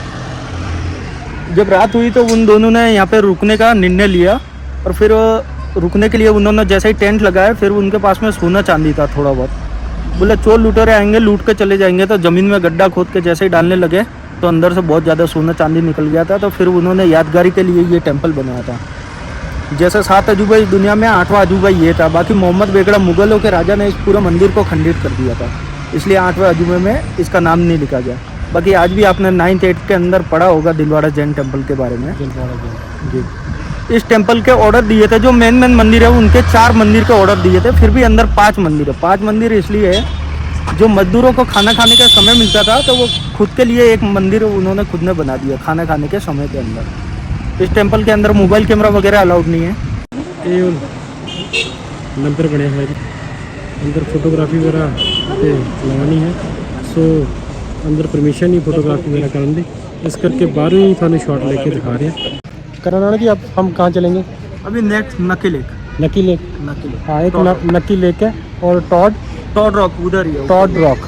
जब रात हुई तो उन दोनों ने यहाँ पे रुकने का निर्णय लिया और फिर रुकने के लिए उन्होंने जैसे ही टेंट लगाया, फिर उनके पास में सोना चांदी था थोड़ा बहुत। बोले, चोर लुटेरे आएँगे लूट के चले जाएँगे। तो ज़मीन में गड्ढा खोद के जैसे ही डालने लगे तो अंदर से बहुत ज़्यादा सोना चांदी निकल गया था। तो फिर उन्होंने यादगारी के लिए ये टेंपल बनाया था। जैसे सात अजूबा इस दुनिया में आठवां अजूबा ये था। बाकी मोहम्मद बेगड़ा मुगलों के राजा ने इस पूरे मंदिर को खंडित कर दिया था। इसलिए आठवें अजूबे में इसका नाम नहीं लिखा गया। बाकी आज भी आपने नाइन्थ एट के अंदर पढ़ा होगा दिलवाड़ा जैन टेंपल के बारे में। जी। इस टेंपल के ऑर्डर दिए थे जो मेन मेन मंदिर है उनके चार मंदिर के ऑर्डर दिए थे फिर भी अंदर पाँच मंदिर है। पाँच मंदिर इसलिए है जो मजदूरों को खाना खाने का समय मिलता था तो वो खुद के लिए एक मंदिर उन्होंने खुद ने बना दिया खाना खाने के समय के अंदर। इस टेंपल के अंदर मोबाइल कैमरा वगैरह अलाउड नहीं है। मंदिर बने है। अंदर फोटोग्राफी वगैरह लगानी है। सो ਅੰਦਰ ਪਰਮਿਸ਼ਨ ਨਹੀਂ ਫੋਟੋਗ੍ਰਾਫੀ ਵਗੈरह ਕਰਨ ਦੀ। ਇਸ ਕਰਕੇ ਬਾਹਰੋਂ ਹੀ ਤੁਹਾਨੂੰ ਸ਼ਾਟ ਲੈ ਕੇ ਦਿਖਾ ਰਹੇ ਕਰਨ ਵਾਲਾ ਜੀ ਆਪ ਹਮ ਕਹਾਂ ਚਲेंगे अभी नेक्स्ट नकी लेक नकी लेक नकी लेक हाँ एक न, नकी लेक है और टॉड टॉड रॉक उधर ਟੌਡ ਰੌਕ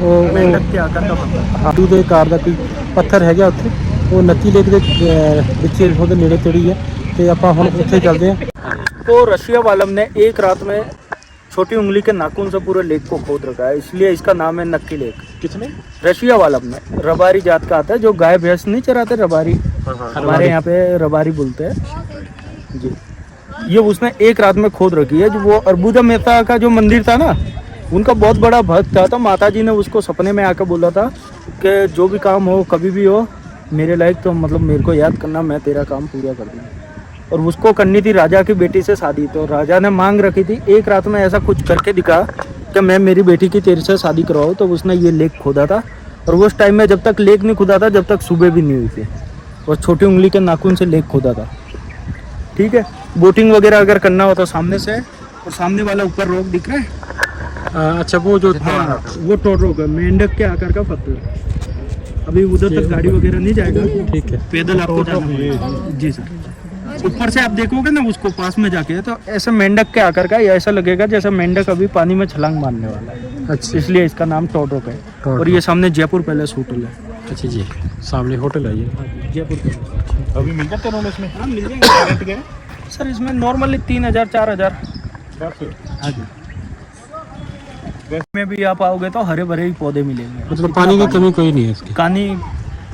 ਉਹ ਉਹ- मेंढक के आकर का पत्थर ਹਾਟੂ ਦੇ ਆਕਾਰ ਦਾ ਕੋਈ ਪੱਥਰ ਹੈਗਾ ਉੱਥੇ। ਉਹ ਨੱਕੀ ਲੇਕ ਦੇ ਵਿੱਚ ਉਹਦੇ ਨੇੜੇ ਤੇੜੀ ਹੈ। ਤੇ ਆਪਾਂ ਹੁਣ ਉੱਥੇ ਚੱਲਦੇ ਹਾਂ। तो रशिया वालम ने एक रात में छोटी उंगली के नाखून से पूरे लेक को खोद रखा है इसलिए इसका नाम है नक्की लेक। किसने? रशिया वालम ने रबारी जात का आता है जो गाय भैंस नहीं चराते रबारी। हमारे यहाँ पे रबारी बोलते हैं। जी। ये उसने एक रात में खोद रखी है जो वो अरबुदा मेहता का जो मंदिर था ना उनका बहुत बड़ा भक्त था तो माता जी ने उसको सपने में आकर बोला था कि जो भी काम हो कभी भी हो मेरे लायक तो मतलब मेरे को याद करना मैं तेरा काम पूरा कर दूँगा। और उसको करनी थी राजा की बेटी से शादी। तो राजा ने मांग रखी थी एक रात में ऐसा कुछ करके दिखा कि मैं मेरी बेटी की तेरे से शादी करवाऊँ। तो उसने ये लेक खोदा था और उस टाइम में जब तक लेक नहीं खुदा था जब तक सुबह भी नहीं हुई थी। और छोटी उंगली के नाखून से लेक खोदा था। ठीक है? बोटिंग वगैरह अगर करना हो तो सामने से और सामने वाला ऊपर रोक दिख रहा है? अच्छा वो जो हाँ वो टोट रोक है मेंढक के आकार का पत्थर अभी उधर तक गाड़ी वगैरह नहीं जाएगा? ठीक है। पैदल आपको जाना जी सर। ऊपर से आप देखोगे ना उसको पास में जाके तो ऐसे मेंढक के आकर का ऐसा लगेगा जैसे मेंढक अभी पानी में छलांग मारने वाला है। अच्छा। इसलिए इसका नाम टोटोक है और ये सामने जयपुर पैलेस होटल है। अच्छा जी सामने होटल है ये। जयपुर अभी मिल जाते हैं इसमें? हाँ मिल जाएँगे। सर इसमें नॉर्मली तीन हज़ार चार हज़ार। हाँ जी। में भी आप आओगे तो हरे भरे ही पौधे मिलेंगे। मतलब पानी की कमी कोई नहीं है इसकी? पानी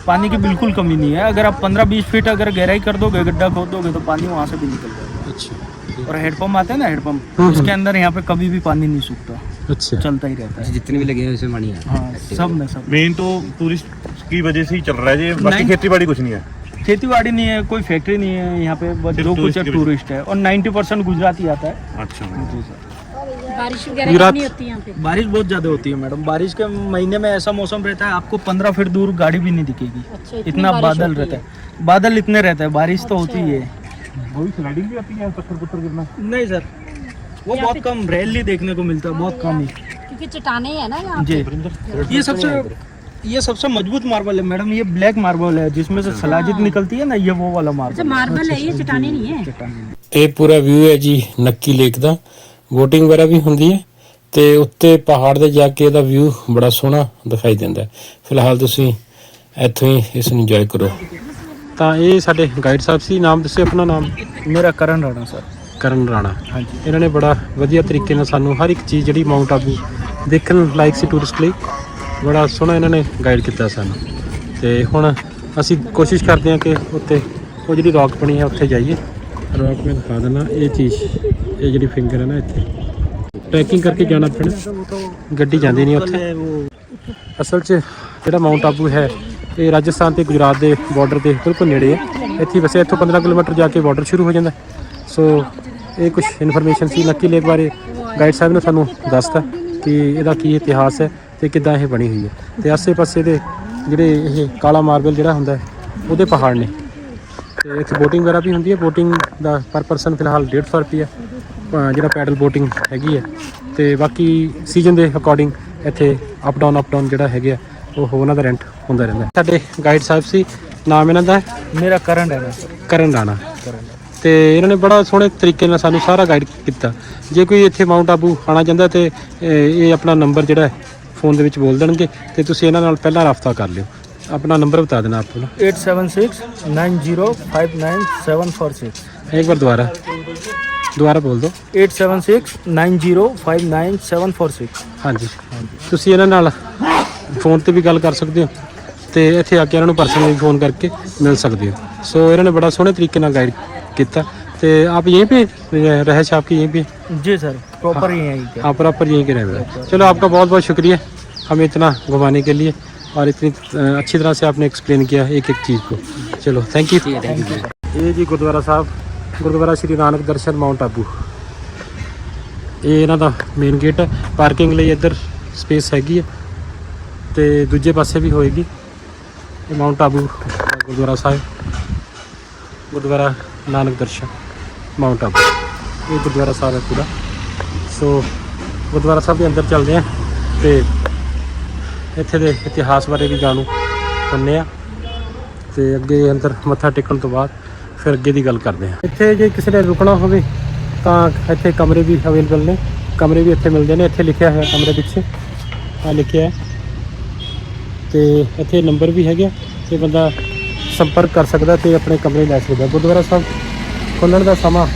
पानी की बिल्कुल कमी नहीं है। अगर आप 15-20 फीट अगर गहराई कर दोगे गड्ढा खोद दोगे तो पानी वहाँ से भी निकल जाएगा। अच्छा। और हेडपम्प आते हैं ना हेडपम्प हम्म, उसके अंदर यहाँ पे कभी भी पानी नहीं सूखता। अच्छा। चलता ही रहता है। जितने भी लगे हैं उसमें है। हाँ सब में सब। मेन तो टूरिस्ट की वजह से ही चल रहा है ये। बाकी खेती बाड़ी कुछ नहीं है। खेती बाड़ी नहीं है कोई फैक्ट्री नहीं है यहाँ पे। जो कुछ टूरिस्ट है है। और 90 परसेंट गुजराती आता है। अच्छा। जी सर। बारिश वगैरह नहीं होती यहाँ पे? बारिश बहुत ज़्यादा होती है मैडम। बारिश के महीने में ऐसा मौसम रहता है आपको पंद्रह फीट दूर गाड़ी भी नहीं दिखेगी। अच्छा, इतना बादल रहता है। बादल इतने रहता है बारिश तो होती अच्छा। है। नहीं सर वो बहुत कम रैली देखने को मिलता है बहुत कम ही। क्योंकि चटाने है ना जी। ये सबसे ये सबसे मज़बूत मार्बल है मैडम ये ब्लैक मार्बल है जिसमें से सलाजित अच्छा। निकलती है ना ये वो वाला मार्बल अच्छा, मार्बल है। ये चटाने नहीं है? ये पूरा व्यू है जी नक्की लेक का VOTING ਵਗੈਰਾ ਵੀ ਹੁੰਦੀ ਹੈ ਤੇ ਉੱਤੇ ਪਹਾੜ ਦੇ ਜਾ ਕੇ ਇਹਦਾ ਵਿਊ ਬੜਾ ਸੋਹਣਾ ਦਿਖਾਈ ਦਿੰਦਾ ਫਿਲਹਾਲ ਤੁਸੀਂ ਇੱਥੋਂ ਹੀ ਇਸ ਨੂੰ ਇੰਜੋਏ ਕਰੋ। ਤਾਂ ਇਹ ਸਾਡੇ ਗਾਈਡ ਸਾਹਿਬ ਸੀ ਨਾਮ ਦੱਸਿਓ ਆਪਣਾ ਨਾਮ। ਮੇਰਾ ਕਰਨ ਰਾਣਾ ਸਰ। ਕਰਨ ਰਾਣਾ। ਹਾਂਜੀ। ਇਹਨਾਂ ਨੇ ਬੜਾ ਵਧੀਆ ਤਰੀਕੇ ਨਾਲ ਸਾਨੂੰ ਹਰ ਇੱਕ ਚੀਜ਼ ਜਿਹੜੀ ਮਾਊਂਟ ਆਬੂ ਦੇਖਣ ਲਾਇਕ ਸੀ ਟੂਰਿਸਟ ਲਈ ਬੜਾ ਸੋਹਣਾ ਇਹਨਾਂ ਨੇ ਗਾਈਡ ਕੀਤਾ ਸਾਨੂੰ। ਤੇ ਹੁਣ ਅਸੀਂ ਕੋਸ਼ਿਸ਼ ਕਰਦੇ ਹਾਂ ਕਿ ਉੱਤੇ ਉਹ ਜਿਹੜੀ ਰੌਕ ਬਣੀ ਹੈ ਉੱਥੇ ਜਾਈਏ। ਰੌਕ ਮੈਂ ਦਿਖਾ ਦਿੰਦਾ ਇਹ ਚੀਜ਼ ਇਹ ਜਿਹੜੀ ਫਿੰਗਰ ਹੈ ਨਾ ਇੱਥੇ। ਟਰੈਕਿੰਗ ਕਰਕੇ ਜਾਣਾ ਪੈਣਾ। ਗੱਡੀ ਜਾਂਦੀ ਨਹੀਂ ਉੱਥੇ। ਅਸਲ 'ਚ ਜਿਹੜਾ ਮਾਊਂਟ ਆਬੂ ਹੈ, ਇਹ ਰਾਜਸਥਾਨ ਤੇ ਗੁਜਰਾਤ ਦੇ ਬਾਰਡਰ ਦੇ ਬਿਲਕੁਲ ਨੇੜੇ ਹੈ। ਇੱਥੇ ਵੈਸੇ ਇੱਥੋਂ 15 ਕਿਲੋਮੀਟਰ ਜਾ ਕੇ ਬਾਰਡਰ ਸ਼ੁਰੂ ਹੋ ਜਾਂਦਾ ਸੋ ਇਹ ਕੁਝ ਇਨਫੋਰਮੇਸ਼ਨ ਸੀ। ਲੱਕੀ ਲੇਕ ਬਾਰੇ ਗਾਈਡ ਸਾਹਿਬ ਨੇ ਸਾਨੂੰ ਦੱਸਤਾ ਕਿ ਇਹਦਾ ਕੀ ਇਤਿਹਾਸ ਹੈ ਤੇ ਕਿੱਦਾਂ ਇਹ ਬਣੀ ਹੋਈ ਹੈ। ਤੇ ਆਸੇ-ਪਾਸੇ ਦੇ ਜਿਹੜੇ ਇਹ ਕਾਲਾ ਮਾਰਬਲ ਜਿਹੜਾ ਹੁੰਦਾ ਉਹਦੇ ਪਹਾੜ ਨੇ। ਤੇ ਇੱਥੇ ਬੋਟਿੰਗ ਵਗੈਰਾ ਵੀ ਹੁੰਦੀ ਹੈ। ਬੋਟਿੰਗ ਦਾ ਪਰ ਪਰਸਨ ਫਿਲਹਾਲ 150 ਰੁਪਏ ਜਿਹੜਾ ਪੈਡਲ ਬੋਟਿੰਗ ਹੈਗੀ ਹੈ। ਤੇ ਬਾਕੀ ਸੀਜ਼ਨ ਦੇ ਅਕੋਰਡਿੰਗ ਇੱਥੇ ਅਪ ਡਾਊਨ ਅਪ ਡਾਊਨ ਜਿਹੜਾ ਹੈਗਾ ਉਹ ਉਹਨਾਂ ਦਾ ਰੈਂਟ ਹੁੰਦਾ ਰਹਿੰਦਾ ਸਾਡੇ ਗਾਈਡ ਸਾਹਿਬ ਸੀ ਨਾਮ ਇਹਨਾਂ ਦਾ ਮੇਰਾ ਕਰਨ ਰਾਣਾ। ਕਰਨ ਰਾਣਾ। ਤੇ ਇਹਨਾਂ ਨੇ ਬੜਾ ਸੋਹਣੇ ਤਰੀਕੇ ਨਾਲ ਸਾਨੂੰ ਸਾਰਾ ਗਾਈਡ ਕੀਤਾ। ਜੇ ਕੋਈ ਇੱਥੇ ਮਾਊਂਟ ਆਬੂ ਆਣਾ ਚਾਹੁੰਦਾ ਤੇ ਇਹ ਆਪਣਾ ਨੰਬਰ ਜਿਹੜਾ ਫੋਨ ਦੇ ਵਿੱਚ ਬੋਲ ਦੇਣਗੇ ਤੇ ਤੁਸੀਂ ਇਹਨਾਂ ਨਾਲ ਪਹਿਲਾਂ ਰਾਬਤਾ ਕਰ ਲਿਓ। ਆਪਣਾ ਨੰਬਰ ਬਤਾ ਦੇਣਾ ਆਪਣਾ eight seven six nine zero five nine seven four six ਇੱਕ ਵਾਰ ਦੁਬਾਰਾ ਦੁਬਾਰਾ ਬੋਲ ਦਿਓ eight seven six nine zero five nine seven four six ਹਾਂਜੀ ਤੁਸੀਂ ਇਹਨਾਂ ਨਾਲ ਫੋਨ ਤੇ ਵੀ ਗੱਲ ਕਰ ਸਕਦੇ ਹੋ ਤੇ ਇੱਥੇ ਆ ਕੇ ਇਹਨਾਂ ਨੂੰ ਪਰਸਨਲੀ ਫੋਨ ਕਰਕੇ ਮਿਲ ਸਕਦੇ ਹੋ ਸੋ ਇਹਨਾਂ ਨੇ ਬੜਾ ਸੋਹਣੇ ਤਰੀਕੇ ਨਾਲ ਗਾਈਡ ਕੀਤਾ ਤੇ ਆਪ यहीं पे रहश आपकी यहीं पे जी सर प्रॉपर ही है क्या हाँ प्रॉपर यहीं के रहने वाले चलो आपका बहुत बहुत शुक्रिया हमें इतना घुमाने के लिए और इतनी अ, अच्छी तरह से आपने एक्सप्लेन किया एक एक चीज़ को चलो थैंक यू ये जी ਗੁਰਦੁਆਰਾ ਸਾਹਿਬ ਗੁਰਦੁਆਰਾ ਸ਼੍ਰੀ ਨਾਨਕ ਦਰਸ਼ਨ ਮਾਊਂਟ ਆਬੂ ਇਹ ਇਹਨਾਂ ਦਾ ਮੇਨ ਗੇਟ ਹੈ ਪਾਰਕਿੰਗ ਲਈ ਇੱਧਰ ਸਪੇਸ ਹੈਗੀ ਹੈ ਤੇ ਦੂਜੇ ਪਾਸੇ ਵੀ ਹੋਏਗੀ ਇਹ ਮਾਊਂਟ ਆਬੂ ਦਾ ਗੁਰਦੁਆਰਾ ਸਾਹਿਬ ਗੁਰਦੁਆਰਾ ਨਾਨਕ ਦਰਸ਼ਨ ਮਾਊਂਟ ਆਬੂ ਇਹ ਗੁਰਦੁਆਰਾ ਸਾਹਿਬ ਹੈ ਪੂਰਾ ਸੋ ਗੁਰਦੁਆਰਾ ਸਾਹਿਬ ਦੇ ਅੰਦਰ ਚੱਲਦੇ ਆ ਤੇ ਇੱਥੇ ਦੇ ਇਤਿਹਾਸ ਬਾਰੇ ਵੀ ਜਾਣੂ ਹੁੰਨੇ ਆ। ਤੇ ਅੱਗੇ ਅੰਦਰ ਮੱਥਾ ਟੇਕਣ ਤੋਂ ਬਾਅਦ ਫਿਰ ਅੱਗੇ ਦੀ ਗੱਲ ਕਰਦੇ ਆ। ਇੱਥੇ ਜੇ ਕਿਸੇ ਨੇ ਰੁਕਣਾ ਹੋਵੇ ਤਾਂ ਇੱਥੇ ਕਮਰੇ ਵੀ ਅਵੇਲੇਬਲ ਨੇ। ਕਮਰੇ ਵੀ ਇੱਥੇ ਮਿਲਦੇ ਨੇ। ਇੱਥੇ ਲਿਖਿਆ ਹੋਇਆ ਕਮਰੇ ਪਿੱਛੇ ਆ ਲਿਖਿਆ ਹੈ। ਤੇ ਇੱਥੇ ਨੰਬਰ ਵੀ ਹੈਗਾ ਤੇ ਬੰਦਾ ਸੰਪਰਕ ਕਰ ਸਕਦਾ ਤੇ ਆਪਣੇ ਕਮਰੇ ਲੈ ਸਕਦਾ। ਗੁਰਦੁਆਰਾ ਸਾਹਿਬ ਖੁੱਲਣ ਦਾ ਸਮਾਂ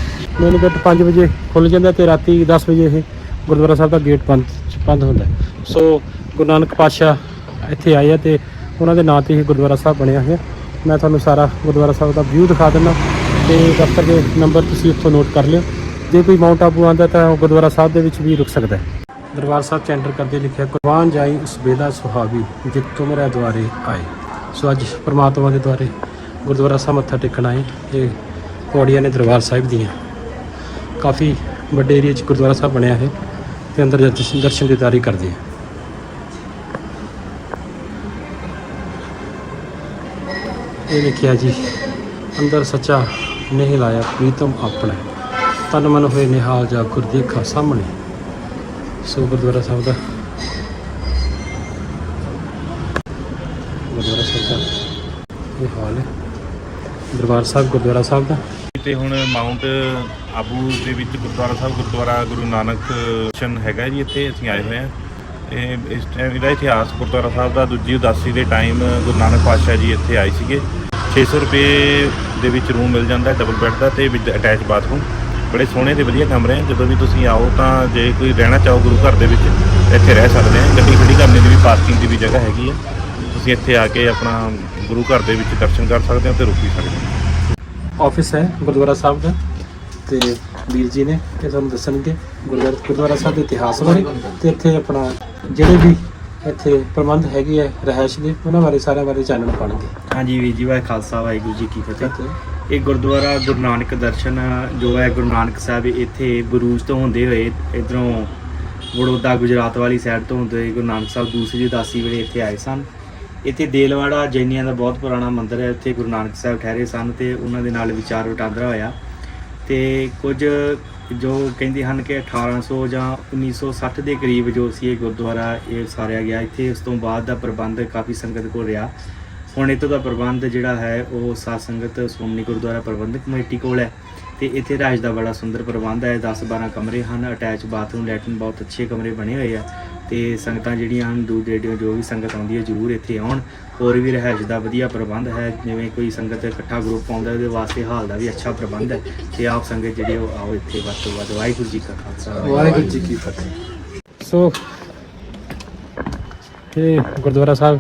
ਮੇਨ ਗੇਟ 5 ਵਜੇ ਖੁੱਲ ਜਾਂਦਾ ਤੇ ਰਾਤੀ 10 ਵਜੇ ਇਹ ਗੁਰਦੁਆਰਾ ਸਾਹਿਬ ਦਾ ਗੇਟ ਬੰਦ ਬੰਦ ਹੁੰਦਾ ਸੋ ਗੁਰੂ ਨਾਨਕ ਪਾਤਸ਼ਾਹ ਇੱਥੇ ਆਏ ਆ ਤੇ ਉਹਨਾਂ ਦੇ ਨਾਂ ਤੇ ਇਹ ਗੁਰਦੁਆਰਾ ਸਾਹਿਬ ਬਣਿਆ ਹੋਇਆ। ਮੈਂ ਤੁਹਾਨੂੰ ਸਾਰਾ ਗੁਰਦੁਆਰਾ ਸਾਹਿਬ ਦਾ ਵਿਊ ਦਿਖਾ ਦਿੰਦਾ। ਤੇ ਦਫ਼ਤਰ ਦੇ ਨੰਬਰ ਤੁਸੀਂ ਉੱਥੋਂ ਨੋਟ ਕਰ ਲਿਓ। ਜੇ ਕੋਈ ਮਾਊਂਟ ਆਬੂ ਆਂਦਾ ਤਾਂ ਉਹ ਗੁਰਦੁਆਰਾ ਸਾਹਿਬ ਦੇ ਵਿੱਚ ਵੀ ਰੁਕ ਸਕਦਾ ਹੈ। ਦਰਬਾਰ ਸਾਹਿਬ ਚ ਐਂਟਰ ਕਰਦੇ ਲਿਖਿਆ, ਕੁਰਬਾਨ ਜਾਈ ਉਸ ਬੇਦਾ ਸੁਹਾਵੀ ਜਿਤ ਤੁਮਰੇ ਦੁਆਰੇ ਆਏ। ਸੋ ਅੱਜ ਪ੍ਰਮਾਤਮਾ ਦੇ ਦੁਆਰੇ ਗੁਰਦੁਆਰਾ ਸਾਹਿਬ ਮੱਥਾ ਟੇਕਣ ਆਏ ਇਹ ਪੌੜੀਆਂ ਨੇ ਦਰਬਾਰ ਸਾਹਿਬ ਦੀਆਂ। ਕਾਫੀ ਵੱਡੇ ਏਰੀਆ 'ਚ ਗੁਰਦੁਆਰਾ ਸਾਹਿਬ ਬਣਿਆ ਹੈ ਤੇ ਅੰਦਰ ਦਰਸ਼ਨ ਦੀ ਤਿਆਰੀ ਕਰਦੇ ਆ। ਇਹ ਲਿਖਿਆ ਜੀ, ਅੰਦਰ ਸੱਚਾ ਨਹੀਂ ਲਾਇਆ, ਪ੍ਰੀਤਮ ਆਪਣਾ ਤਨ ਮਨ ਹੋਏ ਨਿਹਾਲ ਜਾ ਗੁਰ ਦੇਖਾ ਸਾਹਮਣੇ। ਸੋ ਗੁਰਦੁਆਰਾ ਸਾਹਿਬ ਦਾ ਗੁਰਦੁਆਰਾ ਸਾਹਿਬ ਦਾ ਇਹ ਹਾਲ ਹੈ। ਦਰਬਾਰ ਸਾਹਿਬ, ਗੁਰਦੁਆਰਾ ਸਾਹਿਬ ਦਾ। ਤੇ ਹੁਣ ਮਾਊਂਟ ਆਬੂ ਦੇ ਵਿੱਚ ਗੁਰਦੁਆਰਾ ਸਾਹਿਬ, ਗੁਰਦੁਆਰਾ ਗੁਰੂ ਨਾਨਕ ਸ਼ਨ ਹੈਗਾ ਜੀ ਇੱਥੇ, ਅਸੀਂ ਆਏ ਹੋਏ ਹਾਂ। ਇਹ ਇਸ ਟਾਈਮ ਇਹਦਾ ਇਤਿਹਾਸ ਗੁਰਦੁਆਰਾ ਸਾਹਿਬ ਦਾ ਦੂਜੀ ਉਦਾਸੀ ਦੇ ਟਾਈਮ ਗੁਰੂ ਨਾਨਕ ਪਾਤਸ਼ਾਹ ਜੀ ਇੱਥੇ ਆਏ ਸੀਗੇ। 600 ਰੁਪਏ ਦੇ ਵਿੱਚ ਰੂਮ ਮਿਲ ਜਾਂਦਾ ਡਬਲ ਬੈੱਡ ਦਾ ਤੇ ਵਿਦ ਅਟੈਚ ਬਾਥਰੂਮ ਬੜੇ ਸੋਹਣੇ ਤੇ ਵਧੀਆ ਕਮਰੇ ਆ। ਜਦੋਂ ਵੀ ਤੁਸੀਂ ਆਓ ਤਾਂ ਜੇ ਕੋਈ ਰਹਿਣਾ ਚਾਹੋ ਗੁਰੂ ਘਰ ਦੇ ਵਿੱਚ, ਇੱਥੇ ਰਹਿ ਸਕਦੇ ਆ। ਗੱਡੀ ਖੜੀ ਕਰਨ ਦੀ ਵੀ ਪਾਰਕਿੰਗ ਦੀ ਵੀ ਜਗ੍ਹਾ ਹੈਗੀ ਆ। ਤੁਸੀਂ ਇੱਥੇ ਆ ਕੇ ਆਪਣਾ ਗੁਰੂ ਘਰ ਦੇ ਵਿੱਚ ਦਰਸ਼ਨ ਕਰ ਸਕਦੇ ਹੋ ਤੇ ਰੁਕ ਵੀ ਸਕਦੇ ਹੋ। ਆਫਿਸ ਹੈ ਗੁਰਦੁਆਰਾ ਸਾਹਿਬ ਦਾ ਤੇ ਵੀਰ ਜੀ ਨੇ ਤੇ ਤੁਹਾਨੂੰ ਦੱਸਣਗੇ ਗੁਰਦੁਆਰਾ ਗੁਰਦੁਆਰਾ ਸਾਹਿਬ ਦੇ ਇਤਿਹਾਸ ਬਾਰੇ ਤੇ ਇੱਥੇ ਆਪਣਾ ਜਿਹੜੇ ਵੀ ਇੱਥੇ ਪ੍ਰਬੰਧ ਹੈਗੇ ਆ ਰਹਿائش ਦੇ ਉਹਨਾਂ ਬਾਰੇ ਸਾਰਿਆਂ ਬਾਰੇ ਚਾਨਣ ਪਾਣਗੇ ਹਾਂਜੀ ਵੀਰ ਜੀ ਵਾਹਿ ਖਾਲਸਾ ਵਾਹਿਗੁਰੂ ਜੀ ਕੀ ਫਤਿਹ। ਇਹ ਗੁਰਦੁਆਰਾ ਗੁਰੂ ਨਾਨਕ ਦਰਸ਼ਨ ਜੋ ਹੈ ਗੁਰੂ ਨਾਨਕ ਸਾਹਿਬ ਇੱਥੇ ਬਰੂਜ ਤੋਂ ਹੁੰਦੇ ਹੋਏ ਇਧਰੋਂ ਵੜੋਦਾ ਗੁਜਰਾਤ ਵਾਲੀ ਸਾਈਡ ਤੋਂ ਹੁੰਦੇ ਹੋਏ ਗੁਰੂ ਨਾਨਕ ਸਾਹਿਬ ਦੂਸਰੀ ਦਾਸੀ ਵੇਲੇ ਇੱਥੇ ਆਏ ਸਨ। ਇੱਥੇ ਦੇਲਵਾੜਾ ਜੈਨੀਆਂ ਦਾ ਬਹੁਤ ਪੁਰਾਣਾ ਮੰਦਿਰ ਹੈ ਇੱਥੇ ਗੁਰੂ ਨਾਨਕ ਸਾਹਿਬ ਠਹਿਰੇ ਸਨ ਤੇ ਉਹਨਾਂ ਦੇ ਨਾਲ ਵਿਚਾਰ ਵਟਾਂਦਰਾ ਹੋਇਆ। ਤੇ ਕੁਝ ਜੋ ਕਹਿੰਦੇ ਹਨ ਕਿ 1800 ਜਾਂ 1960 ਦੇ ਕਰੀਬ ਜੋ ਸੀ ਇਹ ਗੁਰਦੁਆਰਾ ਇਹ ਸਾਰਿਆ ਗਿਆ। ਇੱਥੇ ਉਸ ਤੋਂ ਬਾਅਦ ਦਾ ਪ੍ਰਬੰਧ ਕਾਫੀ ਸੰਗਤ ਕੋਲ ਰਿਹਾ। ਹੁਣ ਇੱਥੋਂ ਦਾ ਪ੍ਰਬੰਧ ਜਿਹੜਾ ਹੈ, ਉਹ ਸਾਧ ਸੰਗਤ ਸ਼੍ਰੋਮਣੀ ਗੁਰਦੁਆਰਾ ਪ੍ਰਬੰਧਕ ਕਮੇਟੀ ਕੋਲ ਹੈ ਤੇ ਇੱਥੇ ਰਾਜ ਦਾ ਬੜਾ ਸੁੰਦਰ ਪ੍ਰਬੰਧ ਹੈ। 10 12 ਕਮਰੇ ਹਨ, ਅਟੈਚ ਬਾਥਰੂਮ, ਲੈਟਰਨ, ਬਹੁਤ ਅੱਛੇ ਕਮਰੇ ਬਣੇ ਹੋਏ ਆ। ਤੇ ਸੰਗਤਾਂ ਜਿਹੜੀਆਂ ਹਨ ਦੂਰ ਡੇਡੇ ਜੋ ਵੀ ਸੰਗਤ ਆਉਂਦੀ ਹੈ ਜ਼ਰੂਰ ਇੱਥੇ ਆਉਣ। ਹੋਰ ਵੀ ਰਹਿائش ਦਾ ਵਧੀਆ ਪ੍ਰਬੰਧ ਹੈ ਜਿਵੇਂ ਕੋਈ ਸੰਗਤ ਇਕੱਠਾ ਗਰੁੱਪ ਆਉਂਦਾ ਉਹਦੇ ਵਾਸਤੇ ਹਾਲ ਦਾ ਵੀ ਅੱਛਾ ਪ੍ਰਬੰਧ ਹੈ ਤੇ ਆਪ ਸੰਗਤ ਜਿਹੜੇ ਉਹ ਆਓ ਇੱਥੇ ਵੱਧ ਤੋਂ ਵੱਧ। ਵਾਹਿਗੁਰੂ ਜੀ ਕਾ ਖਾਲਸਾ ਵਾਹਿਗੁਰੂ ਜੀ ਕੀ ਫਤਿਹ। ਸੋ ਇਹ ਗੁਰਦੁਆਰਾ ਸਾਹਿਬ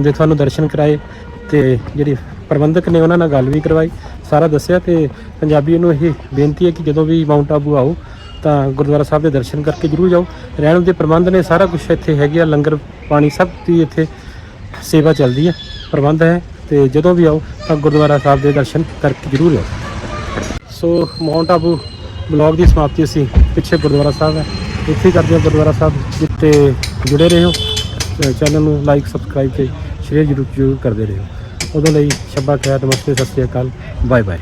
ਦੇ ਤੁਹਾਨੂੰ ਦਰਸ਼ਨ ਕਰਾਏ ਤੇ ਜਿਹੜੀ ਪ੍ਰਬੰਧਕ ਨੇ ਉਹਨਾਂ ਨਾਲ ਗੱਲ ਵੀ ਕਰਵਾਈ ਸਾਰਾ ਦੱਸਿਆ ਤੇ ਪੰਜਾਬੀ ਨੂੰ ਇਹ ਬੇਨਤੀ ਹੈ ਕਿ ਜਦੋਂ ਵੀ ਮਾਊਂਟ ਆਬੂ ਆਓ ਤਾਂ ਗੁਰਦੁਆਰਾ ਸਾਹਿਬ ਦੇ ਦਰਸ਼ਨ ਕਰਕੇ ਜਰੂਰ ਜਾਓ। ਰਹਿਣ ਦੇ ਪ੍ਰਬੰਧ ਨੇ ਸਾਰਾ ਕੁਝ ਇੱਥੇ ਹੈਗੇ ਆ, ਲੰਗਰ ਪਾਣੀ ਸਭ ਦੀ ਇੱਥੇ ਸੇਵਾ ਚੱਲਦੀ ਹੈ ਪ੍ਰਬੰਧ ਹੈ ਤੇ ਜਦੋਂ ਵੀ ਆਓ ਤਾਂ ਗੁਰਦੁਆਰਾ ਸਾਹਿਬ ਦੇ ਦਰਸ਼ਨ ਕਰਕੇ ਜਰੂਰ ਆਓ। ਸੋ ਮਾਊਂਟ ਆਬੂ ਬਲੌਗ ਦੀ ਸਮਾਪਤੀ ਅਸੀਂ ਪਿੱਛੇ ਗੁਰਦੁਆਰਾ ਸਾਹਿਬ ਹੈ। ਇੱਥੇ ਕਰਦੇ ਹਾਂ ਗੁਰਦੁਆਰਾ ਸਾਹਿਬ ਜਿੱਤੇ ਜੁੜੇ ਰਹੋ। ਚੈਨਲ ਨੂੰ ਲਾਈਕ, ਸਬਸਕ੍ਰਾਈਬ ਤੇ ਸ਼ੇਅਰ ਜ਼ਰੂਰ ਜ਼ਰੂਰ ਕਰਦੇ ਰਹੋ। ਉਦੋਂ ਲਈ ਸ਼ੱਬਾ ਖੈਰ, ਨਮਸਤੇ, ਸਤਿ ਸ਼੍ਰੀ ਅਕਾਲ। Bye bye